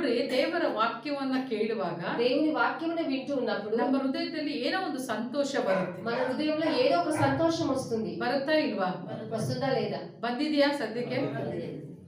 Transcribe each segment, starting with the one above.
ನೋಡ್ರಿ ದೇವರ ವಾಕ್ಯವನ್ನ ಕೇಳುವಾಗ దేవుని వాక్యమును వింటూ ఉన్నప్పుడు ನಮ್ಮ ಹೃದಯದಲ್ಲಿ ಏನೋ ಒಂದು ಸಂತೋಷ ಬರುತ್ತೆ మన హృదయంలో ఏదో ఒక సంతోషం వస్తుంది ಬರುತ್ತಾ ಇಲ್ವಾ వస్తుందా లేదా ಬಂದಿದ್ಯಾ ಸದ್ಯಕ್ಕೆ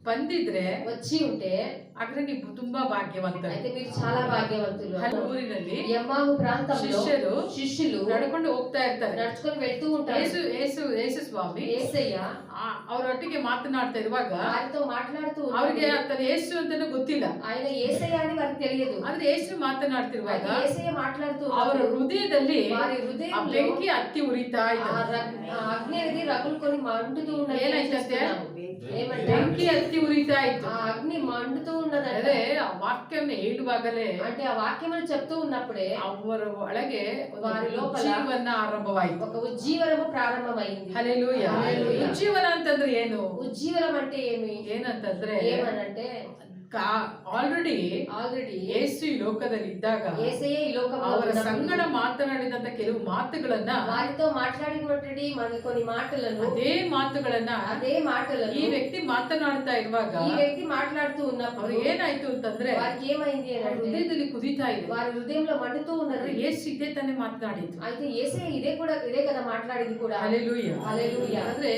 ಬಂದಿದ್ರೆ వచ్చి ఉంటే ಹಾಗಾದ್ರೆ ನೀವು ತುಂಬಾ ಭಾಗ್ಯವಂತ అయితే మీరు చాలా భాగ్యవంతులు ಊರಿನಲ್ಲಿ యమ్మాహు ప్రాంతంలో ಶಿಷ್ಯರು శిష్యులు ನಡ್ಕೊಂಡು ಹೋಗ್ತಾ ಇರ್ತಾರೆ నడుచుకొని వెళ్తూ ఉంటారు ಯೇಸು ಯೇಸು ಯೇಸು ಸ್ವಾಮಿ ఏసయ్య ಆ- ಅವರೊಟ್ಟಿಗೆ ಮಾತನಾಡ್ತಾ ಇರುವಾಗ వారితో మాట్లాడుతూ ಅವ್ರಿಗೆ ఉన్నప్పుడు ಆತನ ಯೇಸು ಅಂತಾನೆ ಗೊತ್ತಿಲ್ಲ ఆయన ఏసయ్య అని వారికి తెలియదు ಆದ್ರೆ ಯೇಸು ಮಾತನಾಡ್ತಿರುವಾಗ అయితే ఏసయ్య మాట్లాడుతూ ಅವರ ఉన్నప్పుడు ಹೃದಯದಲ್ಲಿ వారి ಆ హృదయంలో ಬೆಂಕಿ ಹತ್ತಿ ಉರಿತಾ ఆ ಇದೆ ర- ఆ అగ్ని అనేది రగులుకొని మండుతూ ఉన్నది ఏనైతే? ఏమంటే ಬೆಂಕಿ ಹತ್ತಿ ಉರಿತಾ ಇತ್ತು ఆ అగ్ని మండుతూ ఉన్నదంటే ಅದೇ ಆ ವಾಕ್ಯವನ್ನು ಹೇಳುವಾಗಲೇ అంటే ఆ వాక్యములు చెప్తూ ఉన్నప్పుడే ಅವರ ಒಳಗೆ ಒಂದು ವಾರಿ ಲೋಪಲ. ಜೀವನ ಆರಂಭವಾಯಿತು ఒక ఉజ్జీవనము ప్రారంభమైంది ಹಲೆಲೂಯ ಹಲ್ಲೆಲೂಯ. ಜೀವನ ಅಂತಂದ್ರೆ ಏನು ఉజ్జీవనం అంటే ఏమి ಏನಂತಂದ್ರೆ ఏమనంటే ಆಲ್ರೆಡಿ ఆల్రెడీ ಯೇಸು ಈ ಲೋಕದಲ್ಲಿ ಇದ್ದಾಗ ఏసయ్య ఈ లోకంలో ಅವರ ఉన్నప్పుడు ಸಂಗಡ ಮಾತನಾಡಿದಂತ ಕೆಲವು ಮಾತುಗಳನ್ನ వారితో మాట్లాడినటువంటి మన కొన్ని మాటలను ಅದೇ ಮಾತುಗಳನ್ನ అదే మాటలను ಈ ವ್ಯಕ್ತಿ ಮಾತನಾಡ್ತಾ ಇರುವಾಗ ఈ వ్యక్తి మాట్లాడుతూ ఉన్నప్పుడు ಅವ್ರಿಗೆ ಏನಾಯ್ತು ಅಂತಂದ್ರೆ వారికి ఏమైంది అని ಅವ್ರ అంటే ಹೃದಯದಲ್ಲಿ ಕುದೀತಾ ಇದೆ వారి హృదయంలో మండుతూ ಅಂದ್ರೆ ఉన్నది ಯೇಸು ಇದೇ ತಾನೇ ಮಾತನಾಡಿದ್ದು అయితే ఏసే ఇదే కూడా ఇదే కదా మాట్లాడింది కూడా ಹಲೆಲೂಯ హల్లెలూయా. ಅಂದ್ರೆ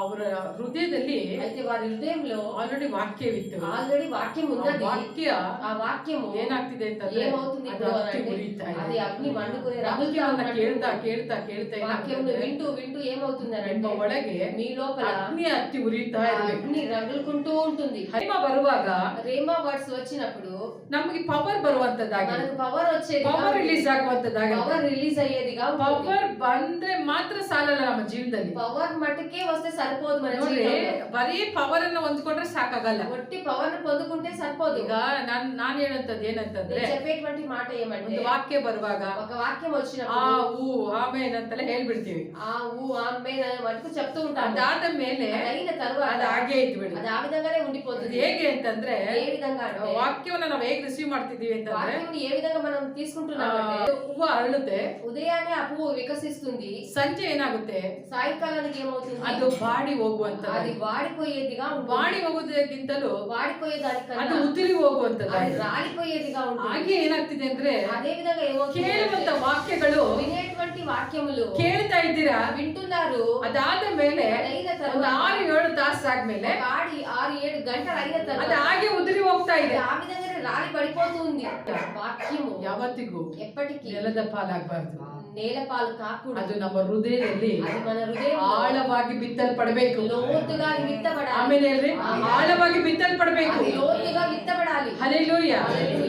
ಅವರ ಹೃದಯದಲ್ಲಿ అయితే వారి హృదయంలో ಆಲ್ರೆಡಿ ವಾಕ್ಯವಿತ್ತು ఆల్రెడీ వాక్యం ಆ ఉన్నది ವಾಕ್ಯ ఆ వాక్యము ಏನಾಗ್ತಿದೆ ಅಂತಂದ್ರೆ ఏమవుతుంది ಅದು ఇప్పుడు ಹತ್ತಿ అంటే ಉರಿತಾ అది ಇದೆ అగ్ని మండుకునే ವಾಕ್ಯವನ್ನ ಕೇಳ್ತಾ ಕೇಳ್ತಾ ಕೇಳ್ತಾ వాక్యం ಏನಾಗ್ತದೆ? వింటూ వింటూ ఏమవుతుంది అని ನಿಮ್ಮ అంటే ಒಳಗೆ మీ లోపల ಅಗ್ನಿ ಹತ್ತಿ ಉರಿತಾ ఆ ಇರ್ಬೇಕು అగ్ని రగులుకుంటూ ఉంటుంది ಹೈಮ ಬರುವಾಗ రేమా వర్డ్స్ వచ్చినప్పుడు ನಮಗೆ ಪವರ್ ಬರುವಂತದ್ದಾಗಿದೆ మనకు పవర్ వచ్చేది power release ಆಗುವಂತದ್ದಾಗಿದೆ power release అయ్యేదిగా power ಬಂದ್ರೆ ಮಾತ್ರ ಸಾಲಲ್ಲ ನಮ್ಮ ಜೀವನದಲ್ಲಿ పవర్ మట్టుకే వస్తే సరిపోదు మన ನೋಡ್ರಿ జీవితంలో. ಬರೀ ಪವರ್ ಅನ್ನ ಹೊಂದ್ಕೊಂಡ್ರೆ ಸಾಕಾಗಲ್ಲ ఒట్టి పవర్ ను పొందుకుంటే సరిపోదు ಈಗ ನಾನ್ ನಾನ್ ಹೇಳಂತದ್ದು ಏನಂತಂದ್ರೆ నేను చెప్పేటువంటి మాట ఏమంటే ಒಂದು ವಾಕ್ಯ ಬರುವಾಗ ఒక వాక్యం ಆ వచ్చినప్పుడు ಊ ಆಮೇಲೆ ಅಂತೆಲ್ಲ ಹೇಳ್ಬಿಡ್ತೀವಿ ఆ ఊ ఆమె మటుకు చెప్తూ ఉంటాను ಅದಾದ ಮೇಲೆ అది అయిన తరువాత ಅದು ಹಾಗೆ ಇದ್ಬಿಡಿ అది ఆ విధంగానే ಅದು ఉండిపోతుంది ಹೇಗೆ ಅಂತಂದ್ರೆ ఏ విధంగా అంటే ವಾಕ್ಯವನ್ನ ನಾವು ಹೇಗೆ ರಿಸೀವ್ ಮಾಡ್ತಿದೀವಿ ಅಂತಂದ್ರೆ వాక్యం ఏ విధంగా మనం ಆ, తీసుకుంటున్నామంటే ಹೂವು ಅರಳುತ್ತೆ ఉదయాన్నే ఆ పువ్వు వికసిస్తుంది ಸಂಜೆ ಏನಾಗುತ್ತೆ సాయంకాలానికి ఏమవుతుంది ಅದು ಬಾಡಿ ಹೋಗುವಂತದ್ದು అది వాడిపోయేదిగా ఉంటుంది ಬಾಡಿ ಹೋಗುವುದಕ್ಕಿಂತಲೂ ಅದು వాడిపోయేదానికన్నా ಉದುರಿ ಹೋಗುವಂತದ್ದು అది రాలిపోయేదిగా ఉంటుంది ಹಾಗೆ ಏನಾಗ್ತಿದೆ ಅಂದ್ರೆ అదే విధంగా ఏమవుతుంది ಕೇಳುವಂತ అంటే ವಾಕ್ಯಗಳು వినేటువంటి వాక్యములు ಕೇಳ್ತಾ ಇದ್ದೀರಾ వింటున్నారు ಅದಾದ ಮೇಲೆ అదైన ಒಂದು తర్వాత ಆರು ಏಳು ತಾಸು ಆದ್ಮೇಲೆ ఒక ఆడి ఆరు ఏడు గంటలు అయిన ಅದು తర్వాత ಹಾಗೆ ಉದುರಿ ಹೋಗ್ತಾ అది ಇದೆ ఆ విధంగానే రాలి పడిపోతుంది వాక్యము ಯಾವತ್ತಿಗೂ ఎప్పటికీ ನೆಲದ ಪಾಲಾಗಬಾರ್ದು నేల పాలు కాకూడదు ಅದು ನಮ್ಮ ಹೃದಯದಲ್ಲಿ అది మన హృదయం ಆಳವಾಗಿ ಬಿತ್ತಲ್ಪಡಬೇಕು లోతుగా అది విత్తబడాలి ಆಮೇಲೆ ಹೇಳ್ರಿ ಆಳವಾಗಿ ಬಿತ್ತಲ್ಪಡಬೇಕು అది లోతుగా విత్తబడాలి ಹಲೆಲೂಯ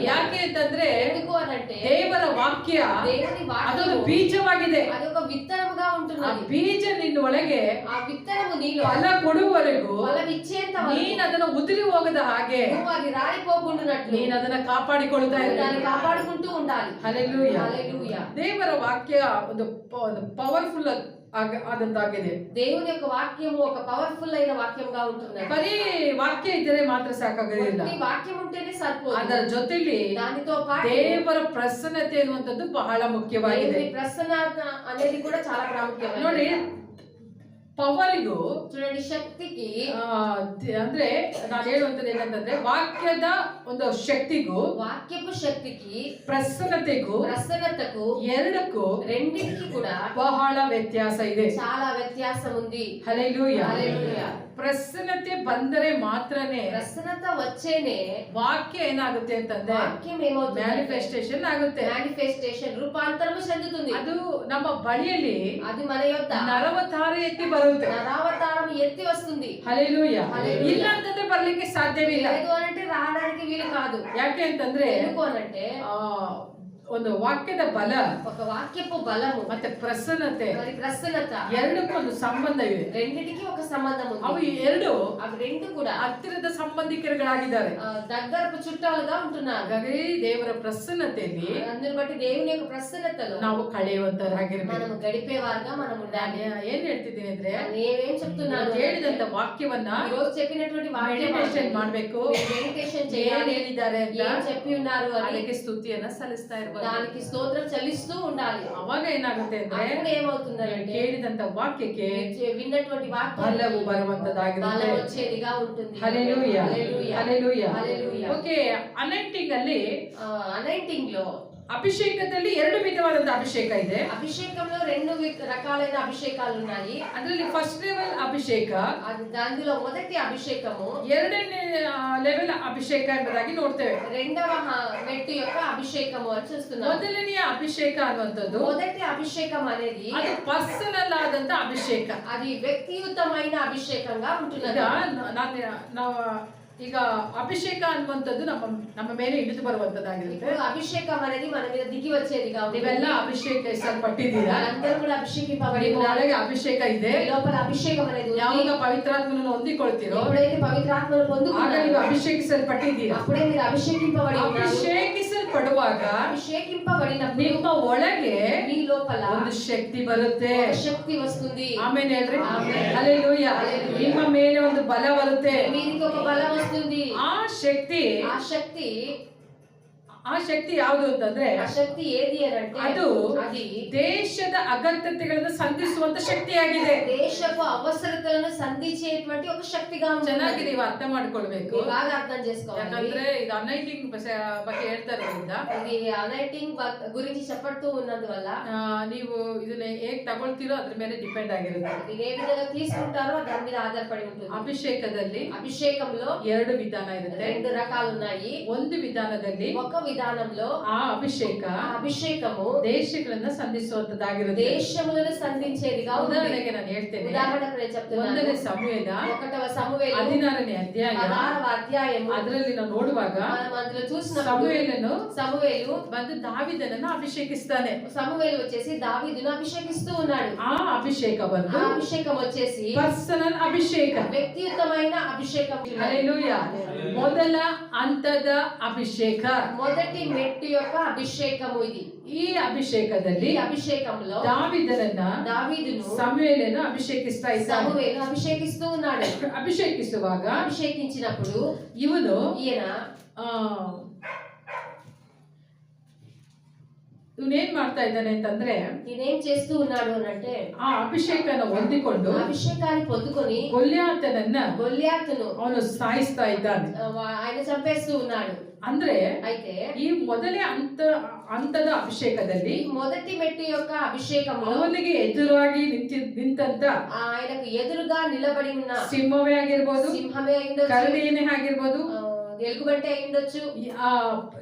ಯಾಕೆ ಅಂತಂದ್ರೆ ఎందుకు అనంటే ದೇವರ ವಾಕ್ಯ దేవుని ಅದೊಂದು వాక్యము ಬೀಜವಾಗಿದೆ అది ఒక విత్తనముగా ಆ ఉంటున్నది ಬೀಜ ನಿನ್ನ ಒಳಗೆ ఆ విత్తనము నీలో ಫಲ ಕೊಡುವವರೆಗೂ ఫలం ఇచ్చేంత వరకు ನೀನ್ ಅದನ್ನ ಉದುರಿ ಹೋಗದ ಹಾಗೆ నువ్వు అది రాలిపోకుండానట్లు ನೀನ್ ಅದನ್ನ ಕಾಪಾಡಿಕೊಳ್ತಾ నువ్వు ಇರಬೇಕು దాన్ని కాపాడుకుంటూ ఉండాలి ಹಲೆಲೂಯ హల్లెలూయా. ದೇವರ ವಾಕ್ಯ ಒಂದು ಪ- ಒಂದು ಪವರ್ಫುಲ್ ಆದಂತಾಗಿದೆ దేవుని యొక్క వాక్యము ఒక పవర్ఫుల్ అయిన వాక్యంగా ఉంటున్నది ಬರೀ ವಾಕ್ಯ ಇದ್ದರೆ ಮಾತ್ರ ಸಾಕಾಗೋದಿಲ್ಲ ఈ వాక్యం ఉంటేనే సరిపోదు ಅದರ ಜೊತೆಲಿ దానితో పాటు ದೇವರ ಪ್ರಸನ್ನತೆ ಅನ್ನುವಂಥದ್ದು ಬಹಳ ಮುಖ್ಯವಾಗಿದೆ దేవుని ప్రసన్నత అనేది కూడా చాలా ప్రాముఖ్యమైనది ನೋಡಿ ಪವರಿಗೂ చూడండి శక్తికి ಅಂದ್ರೆ ನಾನು ಹೇಳುವಂಥದ್ದು ಏನಂತಂದ್ರೆ ವಾಕ್ಯದ ಒಂದು ಶಕ್ತಿಗೂ వాక్యపు శక్తికి ಪ್ರಸನ್ನತೆಗೂ ప్రసన్నతకు ಎರಡಕ್ಕೂ రెండింటికి కూడా ಬಹಳ ವ್ಯತ್ಯಾಸ ಇದೆ చాలా వ్యత్యాసం ఉంది ಹಲೆಲೂಯ హల్లెలూయా. ಪ್ರಸನ್ನತೆ ಬಂದರೆ ಮಾತ್ರನೇ ಪ್ರಸನ್ನತೆ ವಚ್ಚೇನೆ ವಾಕ್ಯ ಏನಾಗುತ್ತೆ ಅಂತಂದ್ರೆ ವಾಕ್ಯ ಮ್ಯಾನಿಫೆಸ್ಟೇಷನ್ ಆಗುತ್ತೆ ಮ್ಯಾನಿಫೆಸ್ಟೇಷನ್ ರೂಪಾಂತರವು ಚೆಂದುತ್ತದೆ ಅದು ನಮ್ಮ ಬಳಿಯಲ್ಲಿ ಅದು ಮನ యొక్క నరవతారం ఎత్తి బరువుతుంది నరవతారం ఎత్తి వస్తుంది హల్లెలూయ ಇಲ್ಲ ಅಂತಂದ್ರೆ ಬರಲಿಕ್ಕೆ ಸಾಧ್ಯವಿಲ್ಲ ಇದು అంటే రావడానికి వీలు కాదు ಯಾಕೆ ಅಂತಂದ್ರೆ ఎందుకు అంటే ಒಂದು ವಾಕ್ಯದ ಬಲ ఒక వాక్యపు బలము ಮತ್ತೆ ಪ್ರಸನ್ನತೆ మరి ప్రసన్నత ಎರಡಕ್ಕೂ ಒಂದು ಸಂಬಂಧ ಇದೆ రెండిటికి ఒక సంబంధం ಅವು ఉంది ಎರಡು అవి రెండు కూడా ಹತ್ತಿರದ ಸಂಬಂಧಿಕರುಗಳಾಗಿದ್ದಾರೆ ఆ, దగ్గరపు చుట్టాలుగా ఉంటున్నారు ಹಾಗಾಗಿ ದೇವರ ಪ್ರಸನ್ನತೆಯಲ್ಲಿ అందుని బట్టి దేవుని యొక్క ప్రసన్నతలో ನಾವು ಕಳೆಯುವಂತರಾಗಿರ್ಬೇಕು మనం గడిపేవారుగా మనం ఉండాలి ನಾನು ಏನ್ ಹೇಳ್ತಿದ್ದೀನಿ ಅಂದ್ರೆ నేనేం చెప్తున్నాను ನಾನು ಹೇಳಿದಂತ ವಾಕ್ಯವನ್ನ ఈ రోజు చెప్పినటువంటి ಮೆಡಿಟೇಷನ್ ಮಾಡ್ಬೇಕು మెడిటేషన్ ಏನ್ చేయాలి ಹೇಳಿದ್ದಾರೆ ಅಂತ ఏం చెప్పి ఉన్నారు అని ಅದಕ್ಕೆ ಸ್ತುತಿಯನ್ನ ಸಲ್ಲಿಸ್ತಾ ಇರ್ಬೇಕು ಬರ್ಬೇಕು. దానికి స్తోత్రం చెల్లిస్తూ ఉండాలి ಅವಾಗ ಏನಾಗುತ್ತೆ ಅಂದ್ರೆ అప్పుడు ఏమవుతుందంటే ಕೇಳಿದಂತ ವಾಕ್ಯಕ್ಕೆ చే- విన్నటువంటి ಬಲವು వాక్యం ಬರುವಂತದ್ದಾಗಿರುತ್ತೆ బలం వచ్చేదిగా ఉంటుంది hallelujah hallelujah. Hallelujah hallelujah. Okay anointing ಅಲ್ಲಿ అనైటింగ్ లో ಅಭಿಷೇಕದಲ್ಲಿ ಎರಡು ವಿಧವಾದಂತ ಅಭಿಷೇಕ ಇದೆ అభిషేకంలో రెండు వి- రకాలైన అభిషేకాలు ఉన్నాయి ಅದರಲ್ಲಿ ಫಸ್ಟ್ ಲೆವೆಲ್ ಅಭಿಷೇಕ అది దానిలో మొదటి అభిషేకము ಎರಡನೇ ಲೆವೆಲ್ ಅಭಿಷೇಕ ಎಂಬುದಾಗಿ ನೋಡ್ತೇವೆ రెండవ హ- మెట్టు యొక్క అభిషేకము అని చూస్తున్నాం ಮೊದಲನೆಯ ಅಭಿಷೇಕ ಅನ್ನುವಂಥದ್ದು మొదటి అభిషేకం అనేది ಅದು ಪರ್ಸನಲ್ ಆದಂತ ಅಭಿಷೇಕ అది వ్యక్తియుతమైన అభిషేకంగా ಈಗ ఉంటున్నది ನಾನು ನಾವು ಈಗ ಅಭಿಷೇಕ ಅನ್ನುವಂಥದ್ದು ನಮ್ಮ ನಮ್ಮ ಮೇಲೆ ಇಳಿದು ಬರುವಂತದ್ದಾಗಿರುತ್ತೆ ఇప్పుడు అభిషేకం అనేది మన మీద దిగి వచ్చేదిగా ఉంటుంది. ನೀವೆಲ್ಲ ಅಭಿಷೇಕಿಸಲ್ಪಟ್ಟಿದ್ದೀರಾ అందరూ కూడా అభిషేకింపబడి ನಿಮ್ಮ ఉన్నారు. ಒಳಗೆ ಅಭಿಷೇಕ ಇದೆ ఈ లోపల అభిషేకం అనేది ఉంది. ಯಾವಾಗ ಪವಿತ್ರಾತ್ಮನನ್ನು ಹೊಂದಿಕೊಳ್ತೀರೋ ఎప్పుడైతే పవిత్రాత్మను ಆಗ పొందుకున్నారో ನೀವು ಅಭಿಷೇಕಿಸಲ್ಪಟ್ಟಿದ್ದೀರಾ అప్పుడే మీరు అభిషేకింపబడి ఉన్నారు ಪಡುವಾಗ ಅಭಿಷೇಕಿಂಪಬಡಿನ ನಿಮ್ಮ ಒಳಗೆ ನೀ ಲೋಪಲ ಒಂದು ಶಕ್ತಿ ಬರುತ್ತೆ ಶಕ್ತಿ ವಸ್ತುಂದಿ ಆಮೇಲೆ ಹೇಳ್ರಿ ಅಲ್ಲೆಲೂಯ ನಿಮ್ಮ ಮೇಲೆ ಒಂದು ಬಲ ಬರುತ್ತೆ ಒಬ್ಬ ಬಲ ವಸ್ತುಂದಿ ಆ ಶಕ್ತಿ ಆ ಶಕ್ತಿ ಆ ಶಕ್ತಿ ಯಾವುದು ಅಂತಂದ್ರೆ ఆ శక్తి ఏది అని అంటే ಅದು అది ದೇಶದ ಅಗತ್ಯತೆಗಳನ್ನು ಸಂಧಿಸುವಂತ ಶಕ್ತಿಯಾಗಿದೆ దేశపు అవసరతలను సంధించేటువంటి ఒక శక్తిగా ಚೆನ್ನಾಗಿ ఉంటుంది ನೀವು ಅರ್ಥ ಮಾಡ್ಕೊಳ್ಬೇಕು మీరు బాగా అర్థం చేసుకోవాలి ಯಾಕಂದ್ರೆ ಈಗ ಅನೈಟಿಂಗ್ ಬಗ್ಗೆ ಹೇಳ್ತಾ ಇರೋದ್ರಿಂದ ఇది అనైటింగ్ గురించి చెప్పడుతూ ఉన్నందువల్ల ಆ, ನೀವು ಇದನ್ನ ಹೇಗ್ ತಗೊಳ್ತೀರೋ ಅದ್ರ ಮೇಲೆ ಡಿಪೆಂಡ್ ಆಗಿರುತ್ತೆ మీరు ఏ విధంగా తీసుకుంటారో దాని మీద ఆధారపడి ఉంటుంది ಅಭಿಷೇಕದಲ್ಲಿ అభిషేకంలో ಎರಡು ವಿಧಾನ ಇರುತ್ತೆ రెండు రకాలు ఉన్నాయి ಒಂದು ವಿಧಾನದಲ್ಲಿ ఒక విధానంలో ಆ ಅಭಿಷೇಕ ఆ అభిషేకము ದೇಶಗಳನ್ನ ಸಂಧಿಸುವಂತದ್ದಾಗಿರುತ್ತೆ దేశములను సంధించేదిగా ఉంది ಉದಾಹರಣೆಗೆ ನಾನು ಹೇಳ್ತೇನೆ ఉదాహరణకు నేను చెప్తున్నాను ಒಂದನೇ ಸಮಯದ ఒకటవ సమవేలు ಹದಿನಾರನೇ ಅಧ್ಯಾಯ పదహారవ అధ్యాయము ಅದರಲ್ಲಿ ನಾವು ನೋಡುವಾಗ మనం అందులో చూసినప్పుడు ಸಮುವೇಲನು సమవేలు ಬಂದು ದಾವಿದನನ್ನ ಅಭಿಷೇಕಿಸ್ತಾನೆ సమవేలు వచ్చేసి దావీదును అభిషేకిస్తూ ఉన్నాడు ಆ ಅಭಿಷೇಕ ఆ ಬಂದು అభిషేకం వచ్చేసి ಪರ್ಸನಲ್ ಅಭಿಷೇಕ వ్యక్తియుతమైన అభిషేకం ಹಲ್ಲೆಲೂಯ ಮೊದಲ ಹಂತದ ಅಭಿಷೇಕ మొదటి మెట్టు యొక్క అభిషేకము ఇది ಈ ಅಭಿಷೇಕದಲ್ಲಿ ఈ అభిషేకంలో ದಾವಿದನನ್ನ దావీదును ಸಮುವೇಲನು ಅಭಿಷೇಕಿಸ್ತಾ ಇದ್ದಾನೆ సమవేలు అభిషేకిస్తూ ఉన్నాడు ಅಭಿಷೇಕಿಸುವಾಗ అభిషేకించినప్పుడు ಇವನು ఈయన ಇವನೇನ್ ಮಾಡ್ತಾ ಇದ್ದಾನೆ ಅಂತಂದ್ರೆ ఈయనేం చేస్తూ ఉన్నాడు అని అంటే ಆ ಅಭಿಷೇಕನ ಹೊಂದಿಕೊಂಡು అభిషేకాన్ని పొందుకొని ಗೊಲ್ಯಾತನನ್ನ గొల్యాతును ಅವನು ಸಾಯಿಸ್ತಾ ಇದ್ದಾನೆ ఆ, వా- ఆయన చంపేస్తూ ఉన్నాడు ಅಂದ್ರೆ అయితే ಈ ಮೊದಲೇ ಹಂತ ಹಂತದ ಅಭಿಷೇಕದಲ್ಲಿ ఈ మొదటి మెట్టు యొక్క అభిషేకంలో ಅವನಿಗೆ ಎದುರಾಗಿ ನಿಂತಿ ನಿಂತಂತ ఆయనకు ఎదురుగా నిలబడి ఉన్న ಸಿಂಹವೇ ಆಗಿರ್ಬೋದು సింహమే అయిండొచ్చు ಕರಡಿಯೇ ಆಗಿರ್ಬೋದು ఆ, ఎలుగుబంటి అయిండొచ్చు ಆ,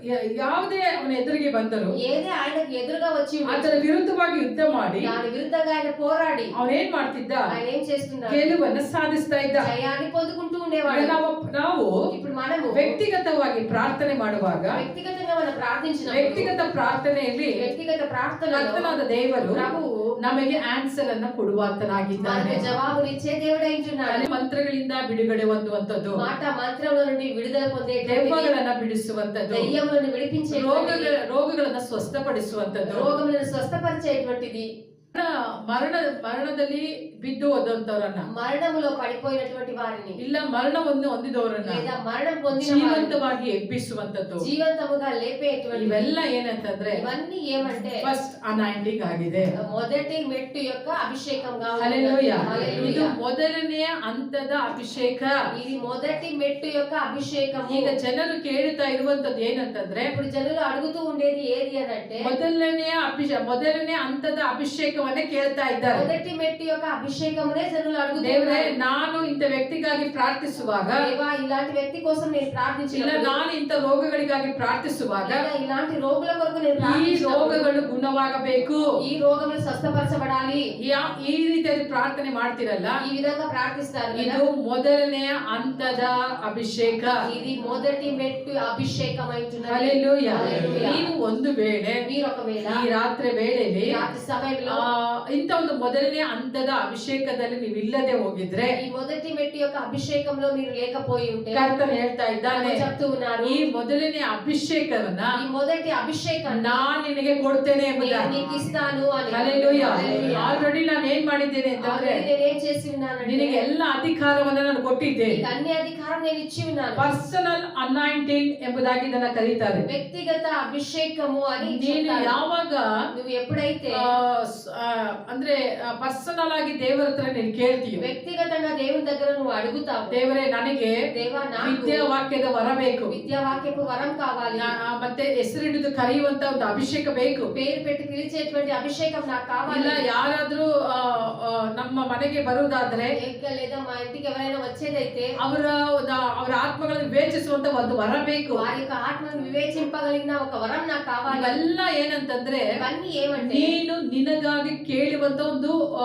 ಯ- ಯಾವುದೇ ಅವನ ಎದುರಿಗೆ ಬಂದರು ఏదే ఆయనకు ఎదురుగా వచ్చి ఉండొచ్చు. ಅದರ ವಿರುದ್ಧವಾಗಿ ಯುದ್ಧ ಮಾಡಿ దాని విరుద్ధంగా ఆయన పోరాడి ಅವನೇನ್ ಮಾಡ್ತಿದ್ದ ఆయన ఏం చేస్తున్నాడు ಗೆಲುವನ್ನ ಸಾಧಿಸ್ತಾ ಇದ್ದ జయాన్ని పొందుకుంటూ ಈಗ ఉండేవాడు ನಾವು ನಾವು ఇప్పుడు మనము ವ್ಯಕ್ತಿಗತವಾಗಿ ಪ್ರಾರ್ಥನೆ ಮಾಡುವಾಗ వ్యక్తిగతంగా మనం ప్రార్థించిన ವ್ಯಕ್ತಿಗತ ಪ್ರಾರ್ಥನೆಯಲ್ಲಿ వ్యక్తిగత ప్రార్థనలో ಕರ್ತನಾದ ದೇವರು ప్రభువు ನಮಗೆ ಆನ್ಸರ್ ಅನ್ನ ಕೊಡುವಾತನಾಗಿದ್ದಾನೆ మనకు జవాబునిచ్చే దేవుడు అయింటున్నాడు ಮಂತ್ರಗಳಿಂದ ಬಿಡುಗಡೆ ಹೊಂದುವಂತದ್ದು మాట మంత్రముల నుండి విడుదల పొందే ದೆವ್ವಗಳನ್ನ ಬಿಡಿಸುವಂತದ್ದು దయ్యములను విడిపించే ರೋಗಗಳ ರೋಗಗಳನ್ನ ಸ್ವಸ್ಥಪಡಿಸುವಂತದ್ದು రోగములను స్వస్థపరిచేటువంటిది ಮರಣ- ಮರಣ ಮರಣದಲ್ಲಿ ಬಿದ್ದು ಹೋದಂತವರನ್ನ మరణములో పడిపోయినటువంటి వారిని ಇಲ್ಲ ಮರಣವನ್ನು ಹೊಂದಿದವರನ್ನ లేదా మరణం పొందిన వారిని ಜೀವಂತವಾಗಿ ಎಬ್ಬಿಸುವಂತದ್ದು జీవంతముగా లేపేటువంటి ಇವೆಲ್ಲ ಏನಂತಂದ್ರೆ ఇవన్నీ ఏమంటే ಫಸ್ಟ್ ಅನೈಂಟಿಂಗ್ ಆಗಿದೆ మొదటి మెట్టు యొక్క అభిషేకంగా ఉన్నది. ಹಲ್ಲೆಲೂಯಾ. హల్లెలూయా. ಇದು ಮೊದಲನೆಯ ಹಂತದ ಅಭಿಷೇಕ ఇది మొదటి మెట్టు యొక్క అభిషేకము ಈಗ ಜನರು ಕೇಳುತ್ತಾ ಇರುವಂತದ್ದು ಏನಂತಂದ್ರೆ ఇప్పుడు జనులు అడుగుతూ ఉండేది ఏది అని అంటే ಮೊದಲನೆಯ ಅಭಿಷೇಕ ಮೊದಲನೇ ಹಂತದ ಅಭಿಷೇಕವನ್ನೇ ಕೇಳ್ತಾ ಇದ್ದಾರೆ మొదటి మెట్టు యొక్క అభిషేకమునే జనులు అడుగుతూ ದೇವರೇ ఉన్నారు. ನಾನು ಇಂಥ ವ್ಯಕ್ತಿಗಾಗಿ ಪ್ರಾರ್ಥಿಸುವಾಗ దేవా ఇలాంటి వ్యక్తి కోసం నేను ಇಲ್ಲ ప్రార్థించిన ನಾನು ಇಂಥ ರೋಗಗಳಿಗಾಗಿ ಪ್ರಾರ್ಥಿಸುವಾಗ ఇలాంటి రోగుల కొరకు నేను ಈ ప్రార్థించినప్పుడు ರೋಗಗಳು ಗುಣವಾಗಬೇಕು ఈ రోగములు స్వస్థపరచబడాలి ಯಾ- ಈ ರೀತಿಯಾಗಿ ಪ್ರಾರ್ಥನೆ ಮಾಡ್ತಿರಲ್ಲ ఈ విధంగా ప్రార్థిస్తారు కదా. ಇದು ಮೊದಲನೆಯ ಹಂತದ ಅಭಿಷೇಕ ఇది మొదటి మెట్టు అభిషేకం అవుతున్నది ಹಲ್ಲೆಲೂಯ హల్లెలూయా. ನೀವು ಒಂದು ವೇಳೆ మీరు ఒకవేళ ಈ ರಾತ್ರಿ ವೇಳೆಯಲ್ಲಿ రాత్రి సమయంలో ಆ, ಇಂಥ ಒಂದು ಮೊದಲನೇ ಹಂತದ ಅಭಿಷೇಕ ಅಭಿಷೇಕದಲ್ಲಿ ನೀವು ಇಲ್ಲದೆ ಹೋಗಿದ್ರೆ ఈ మొదటి మెట్టు యొక్క అభిషేకంలో మీరు లేకపోయి ఉంటే ಕರ್ತನು ಹೇಳ್ತಾ ಇದ್ದಾನೆ ప్రభు చెప్తూ ఉన్నారు ಈ ಮೊದಲನೇ ಅಭಿಷೇಕವನ್ನ ఈ మొదటి అభిషేకాన్ని ನಾನ್ ನಿನಗೆ ಕೊಡ್ತೇನೆ నేను ಎಂಬುದಾಗಿ నీకు ఇస్తాను అని Hallelujah. Hallelujah. ಆಲ್ರೆಡಿ ನಾನು ಏನ್ ಮಾಡಿದ್ದೇನೆ ಅಂತಂದ್ರೆ Already నేనేం చేసి ఉన్నానంటే ನಿನಗೆ ಎಲ್ಲ ಅಧಿಕಾರವನ್ನ ನಾನು ಕೊಟ್ಟಿದ್ದೆ నీకు అన్ని అధికారం నేను ఇచ్చి ఉన్నాను ಪರ್ಸನಲ್ ಅನಾಯಿಂಟಿಂಗ್ ಎಂಬುದಾಗಿ ಇದನ್ನ ಕರೀತಾರೆ వ్యక్తిగత అభిషేకము అని ನೀನು చెప్తారు. ಯಾವಾಗ నువ్వు ఎప్పుడైతే ಆ, ಸ್- ಆ, ಅಂದ್ರೆ ಪರ್ಸನಲ್ ಆಗಿ ದೇವರ ಹತ್ರ ನೀನು ಕೇಳ್ತೀಯ వ్యక్తిగతంగా దేవుని దగ్గర నువ్వు అడుగుతావు ದೇವರೇ ನನಗೆ దేవా నాకు ವಿದ್ಯಾ ವಾಕ್ಯದ ವರ ಬೇಕು విద్యావాక్యపు వరం కావాలి ನಾ- ಆ, ಮತ್ತೆ ಹೆಸರಿಡಿದು ಕರೆಯುವಂತ ಒಂದು ಅಭಿಷೇಕ ಬೇಕು పేరు పెట్టి పిలిచేటువంటి అభిషేకం నాకు కావాలి ಇಲ್ಲ ಯಾರಾದ್ರೂ ಆ, ಆ, ನಮ್ಮ ಮನೆಗೆ ಬರುವುದಾದ್ರೆ ఇంకా లేదా మా ఇంటికి ఎవరైనా వచ్చేదైతే ಅವರ ಒಂದು- ಅವರ ಆತ್ಮಗಳನ್ನು ವಿವೇಚಿಸುವಂತ ಒಂದು ವರ ಬೇಕು వారి యొక్క ఆత్మను వివేచింపగలిగిన ఒక వరం నాకు కావాలి ಇವೆಲ್ಲ ಏನಂತಂದ್ರೆ ఇవన్నీ ఏమంటే ನೀನು ನಿನಗಾಗಿ ಕೇಳುವಂತ ಒಂದು ಆ,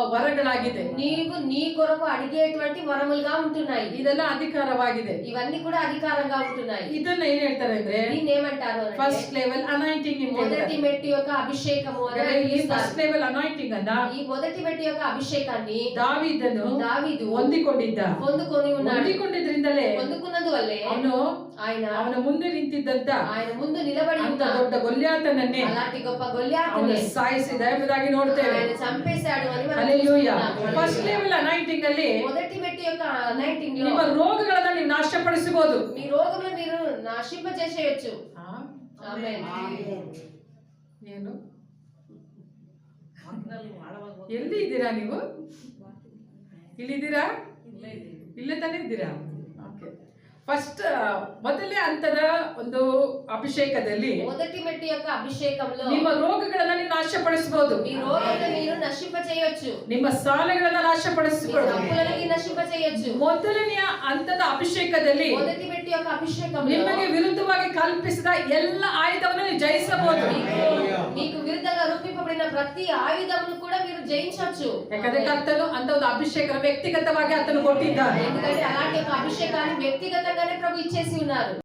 ನೀವು ನೀ ಕೊರಕು ಅಡಿಗೆ ಇಟ್ಟುವಂತಿ ಉಂಟುನಾಯಿ ಇದೆಲ್ಲ ಅಧಿಕಾರವಾಗಿದೆ. ಇವನ್ನಿ ಕೂಡ ಅಧಿಕಾರಂಗಾ ಉಂಟುನಾಯಿ ಇದನ್ನ ಏನ್ ಹೇಳ್ತಾರೆ ಅಂದ್ರೆ ಫಸ್ಟ್ ಲೆವೆಲ್ ಅನಾಯಿಂಟಿಂಗ್ ಮೊದಟಿ ಮೆಟ್ಟಿ ಯೊಕ್ಕ ಫಸ್ಟ್ ಲೆವೆಲ್ ಅನಾಯಿಂಟಿಂಗ್ ಅಂದ ಈ ಮೊದಟಿ ಮೆಟ್ಟಿ ಯೊಕ್ಕ ಅಭಿಷೇಕಾನ್ನಿ ದಾವಿದನು ದಾವಿದು ಹೊಂದಿಕೊಂಡಿದ್ದ. ಹೊಂದುಕೊಂಡು ಇವನು ಹೊಂದಿಕೊಂಡಿದ್ರಿಂದಲೇ ಹೊಂದುಕೊಂಡದು ಅಲ್ಲೇ. ಅವನು ಆಯ್ನ? ಅವನ ಮುಂದೆ ನಿಂತಿದ್ದಂತ ಆಯ್ನ ಮುಂದೆ ನಿಲಬಡಿ ದೊಡ್ಡ ಗೊಲ್ಯಾತನನ್ನೇ ಅಲಾಟಿ ಗೊಪ್ಪ ಗೊಲ್ಯಾತನೇ. ಸಾಯಿಸಿದ ಎಂಬುದಾಗಿ ನೋಡ್ತೇವೆ. ಸಂಪೇಸಾಡು ಅಲ್ಲಿ ಅಲ್ಲೇ ಅಲ್ಲೆಲೂಯ చూస్తున్నాం. ಫಸ್ಟ್ ಲೆವೆಲ್ ಅನಾಯಿಂಟಿಂಗ್ ಅಲ್ಲಿ మొదటి మెట్టు యొక్క నైటింగ్ లో ನಿಮ್ಮ ರೋಗಗಳನ್ನ ನೀವು ನಾಶಪಡಿಸಬಹುದು మీ రోగములు మీరు నాశింపజేసేయచ్చు ఆమేన్. ಏನು ಎಲ್ಲಿ ಇದ್ದೀರಾ ನೀವು ಇಲ್ಲಿದ್ದೀರಾ ಇಲ್ಲೇ ತಾನೇ ಇದ್ದೀರಾ ಓಕೆ ಫಸ್ಟ್ ಮೊದಲನೇ ಹಂತದ ಒಂದು ಅಭಿಷೇಕದಲ್ಲಿ మొదటి మెట్టు యొక్క అభిషేకంలో ನಿಮ್ಮ ರೋಗಗಳನ್ನ ನೀವು ನಾಶಪಡಿಸಬಹುದು మీ రోగములు మీరు నశింపజేయొచ్చు ನಿಮ್ಮ ಸಾಲಗಳನ್ನ మీ ನಾಶಪಡಿಸಬಹುದು తప్పులను మీరు నశింపజేయొచ్చు ಮೊದಲನೆಯ ಹಂತದ ಅಭಿಷೇಕದಲ್ಲಿ మొదటి మెట్టు యొక్క అభిషేకంలో ನಿಮಗೆ ವಿರುದ್ಧವಾಗಿ ಕಲ್ಪಿಸಿದ ಎಲ್ಲ ಆಯುಧವನ್ನು ನೀವು ಜಯಿಸಬಹುದು మీకు విరుద్ధంగా రూపింపబడిన ప్రతి ఆయుధమును కూడా మీరు జయించవచ్చు ಯಾಕಂದ್ರೆ ಕರ್ತನು ಅಂತ ಒಂದು ಅಭಿಷೇಕ ವ್ಯಕ್ತಿಗತವಾಗಿ ಆತನು ಕೊಟ್ಟಿದ್ದಾನೆ ఎందుకంటే అలాంటి ఒక అభిషేకాన్ని వ్యక్తిగతంగానే ప్రభు ఇచ్చేసి ఉన్నారు